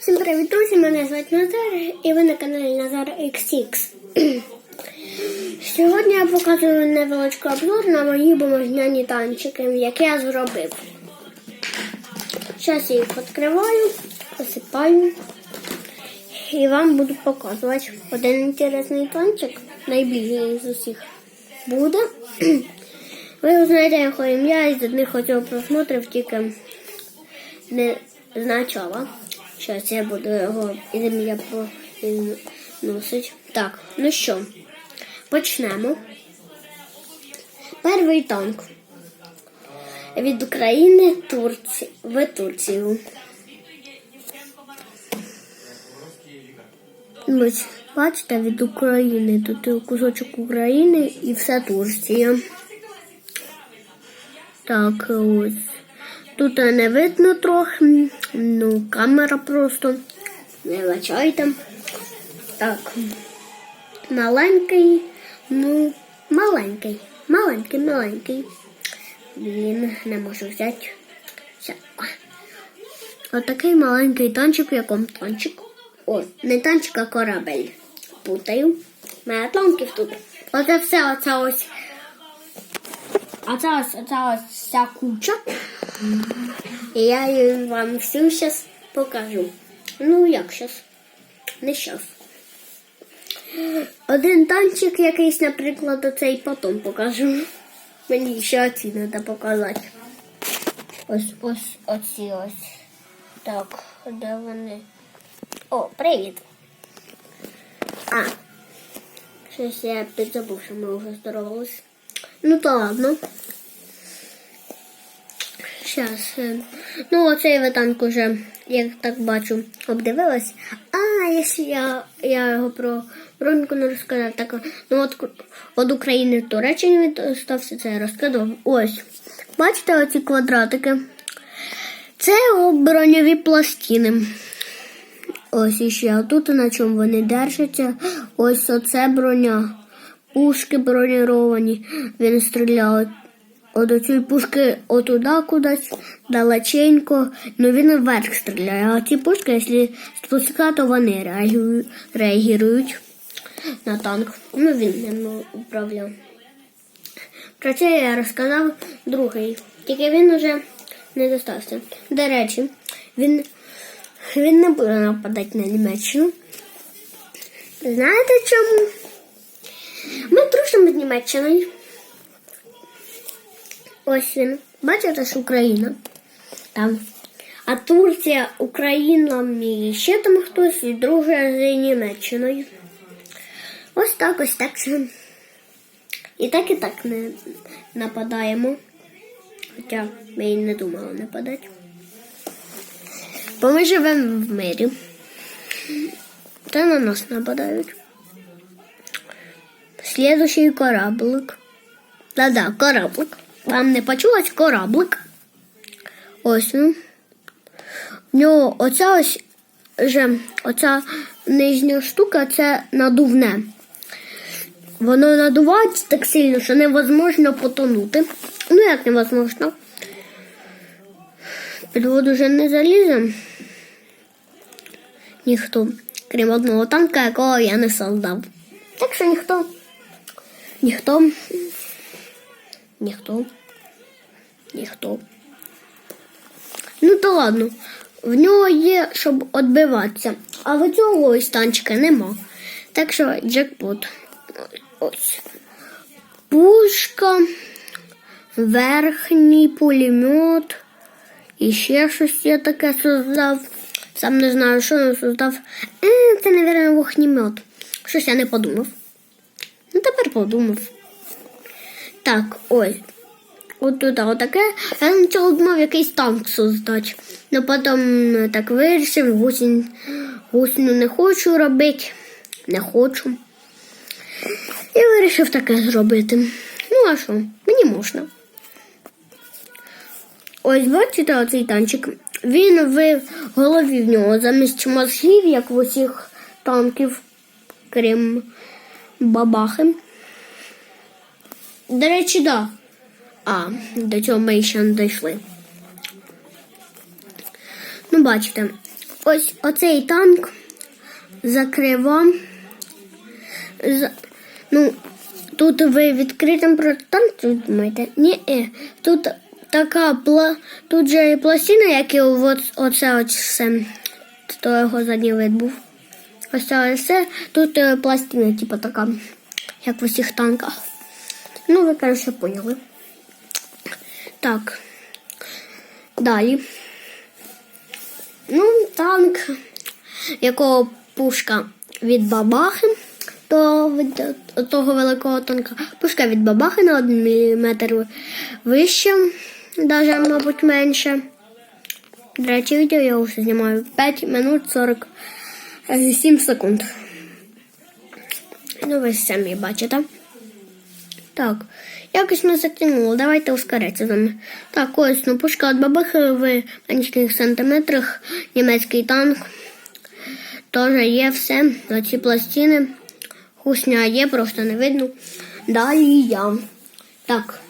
Всім привіт, друзі! Мене звати Назар і ви на каналі Назар XX. Сьогодні я показую невеличкий обзор на мої бумажняні танчики, які я зробив. Зараз я їх відкриваю, посипаю і вам буду показувати один інтересний танчик, найбільший з усіх буде. Ви узнаєте його ім'я із одних хотів просмотрів, тільки не значала. Зараз я буду його ім'я носить. Так, ну що, почнемо. Перший танк від України Турці... в Турцію. Ось, бачите, від України. Тут кусочок України і все Турція. Так, ось. Тут не видно трохи, ну, камера просто. Не вибачайте. Так. Маленький, ну, маленький, маленький, маленький. Блін, не можу взяти. Все. Отакий маленький танчик, в якому танчик. О, не танчик, а корабель. Путаю. Мене танків тут. Оце все, оце ось. Оце ось, оце ось вся куча. І я вам всю зараз покажу. Ну, як зараз? Не зараз. Один танчик якийсь, наприклад, оцей потім покажу. Мені ще оці треба показати. Ось, ось, оці ось. Так, де вони? О, привіт. А. Щось я підзабув, що ми вже здоровалися. Ну то ладно. Щас. е, Ну, оцей витанк уже, як так бачу, обдивилась. А, якщо я, я його про броньку не розказав, так ну от від України Туреччині відстався, це я розказав. Ось. Бачите оці квадратики? Це броньові пластини. Ось іще. Тут на чому вони держаться. Ось оце броня. Пушки броніровані. Він стріляє от оцієї пушки отуда кудись, далеченько. Ну він вверх стріляє. А ці пушки, якщо спускати, то вони реагують на танк. Ну він ним управляв. Про це я розказав другий. Тільки він уже не достався. До речі, він, він не буде нападати на Німеччину. Знаєте чому? Ми дружимо з Німеччиною. Ось він. Бачите, що Україна там. А Турція, Україна і ще там хтось і дружить з Німеччиною. Ось так, ось так. І так, і так не нападаємо. Хоча ми і не думали нападати. Бо ми живемо в мирі. Та на нас нападають. Следующий кораблик. Да-да, кораблик. Вам не почулось кораблик? Ось він. В нього оця ось вже оця нижня штука це надувне. Воно надувається так сильно, що невозможно потонути. Ну, як невозможно. Під воду вже не залізе. Ніхто. Крім одного танка, якого я не создав. Так що ніхто. Ніхто. Ніхто. Ніхто. Ну то ладно. В нього є, щоб відбиватися. А в цього ось танчика нема. Так що джекпот. Ось. Пушка, верхній пулемет. І ще щось я таке создав. Сам не знаю, що я создав. Е, це, мабуть, вогнемет. Щось я не подумав. Ну, тепер подумав. Так, ось. От тут отаке. Я спочатку думав якийсь танк создати. Ну потім е, так вирішив, гусінь, гусіню не хочу робити. Не хочу. І вирішив таке зробити. Ну, а що? Мені можна. Ось бачите оцей танчик. Він в голові в нього замість мозгів, як в усіх танків, крім бабахи. До речі, да. А, до цього ми ще не дійшли. Ну, бачите, ось оцей танк закрива. За, ну, тут ви відкритим протитанк думаєте? Ні, е, тут така пла, тут же пластина, як і от, оце от все, то його задній вид був. Ось це все. Тут е, пластина, типу така, як в усіх танках. Ну, ви, коротше, поняли. Так. Далі. Ну, танк, якого пушка від бабахи, то від того великого танка. Пушка від бабахи на 1 мм вище, навіть, мабуть, менше. До речі, відео я вже знімаю 5 минут 47 секунд. Ну, ви самі бачите. Так, якось ми затягнули. Давайте ускоритися з нами. Так, ось ну, пушка від бабахи в менших сантиметрах. Німецький танк. Теж є все. Оці пластини. Хусня є, просто не видно. Далі я. Так.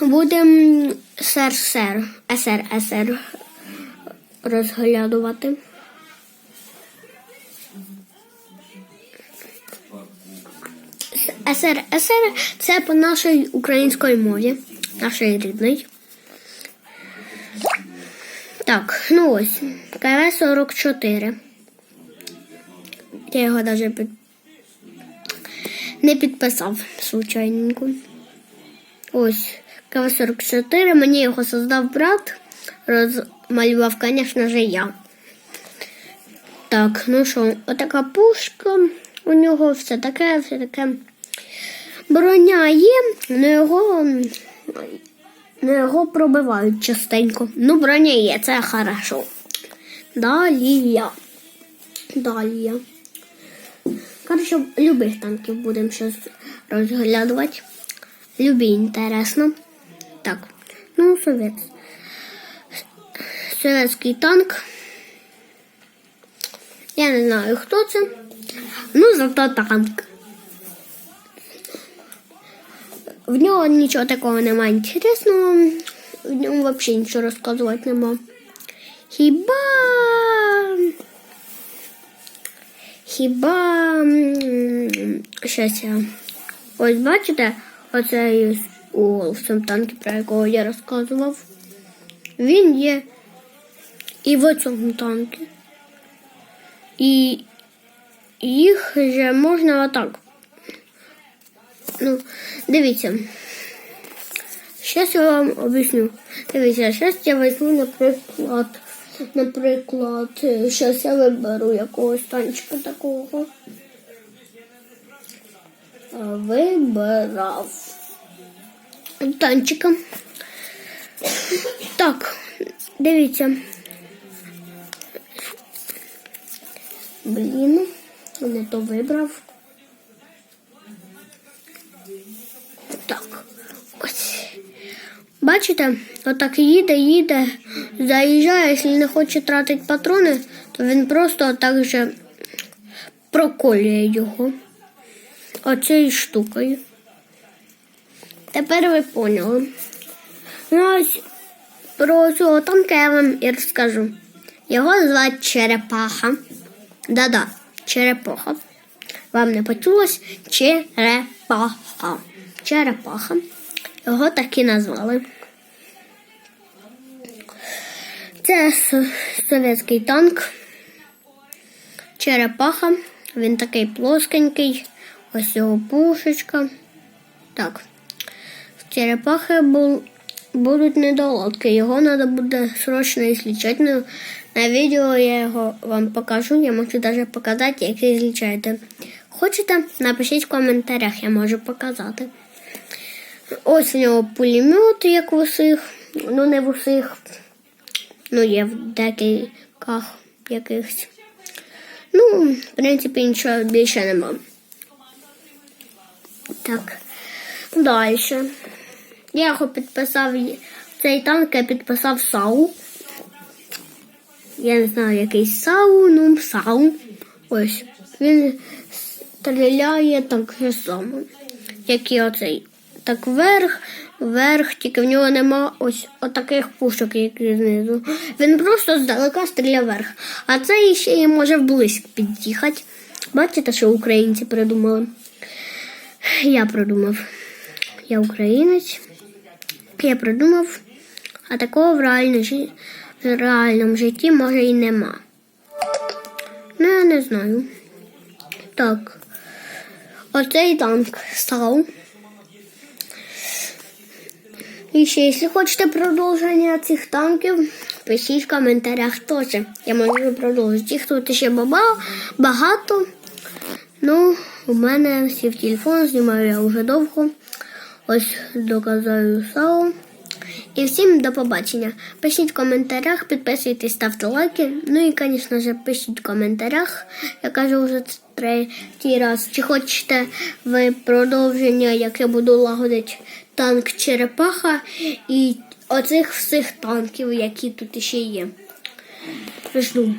Будемо сер-сер, ср-ср розглядувати. СР це по нашій українській мові, нашій рідній. Так, ну ось, КВ-44. Я його навіть під... не підписав случайненько. Ось, КВ-44, мені його создав брат, розмалював, звісно ж, я. Так, ну що, отака пушка. У нього все таке, все таке. Броня є, але його, але його пробивають частенько. Ну, броня є, це хорошо. Далі я. Далі я. Коротше, любих танків будемо зараз розглядувати. Любі інтересно. Так, ну, совет. Советський танк. Я не знаю, хто це. Ну, зато танк. В нього нічого такого немає інтересного. В ньому взагалі нічого розказувати нема. Хіба. Хіба. Щас я. Ось бачите, оцей в цьому про якого я розказував. Він є і в цьому танкі. І їх же можна отак. Ну, дивіться. Зараз я вам об'ясню. Дивіться, зараз я візьму, наприклад, наприклад, зараз я виберу якогось танчика такого. Вибирав танчика. Так, дивіться. Блін, не то вибрав. Так, ось. Бачите, отак їде, їде, заїжджає, якщо не хоче тратити патрони, то він просто так же проколює його оцією штукою. Тепер ви поняли. Ну ось про цього танка я вам і розкажу. Його звати Черепаха. Да-да, черепаха. Вам не почулось черепаха. Черепаха. Його так і назвали. Це совєтський танк. Черепаха. Він такий плоскенький. Ось його пушечка. Так. В черепахи бу будуть недолодки. Його треба буде срочно ізлічати. На відео я його вам покажу. Я можу навіть показати, як ви злічаєте. Хочете, напишіть в коментарях, я можу показати. Ось у нього пулемет, як в усіх. Ну, не в усіх. Ну, є в декількох якихось. Ну, в принципі, нічого більше нема. Так, далі. Я його підписав, цей танк я підписав САУ. Я не знаю, який САУ, ну САУ. Ось. Він стріляє так же само, як і оцей. Так вверх, вверх, тільки в нього нема ось отаких пушок, які знизу. Він просто здалека стріляє вверх. А це ще й може вблизько під'їхати. Бачите, що українці придумали? Я придумав. Я українець. Я придумав, а такого в, реальному жи- в реальному житті може і нема. Ну, я не знаю. Так. Оцей танк став. І ще, якщо хочете продовження цих танків, пишіть в коментарях теж. Я можу продовжити. Їх тут ще багато. Ну, у мене сів телефон, знімаю я вже довго. Ось доказаю сау. І всім до побачення. Пишіть в коментарях, підписуйтесь, ставте лайки. Ну і, звісно ж, пишіть в коментарях. Я кажу вже третій раз. Чи хочете ви продовження, як я буду лагодити танк Черепаха і оцих всіх танків, які тут ще є. Жду.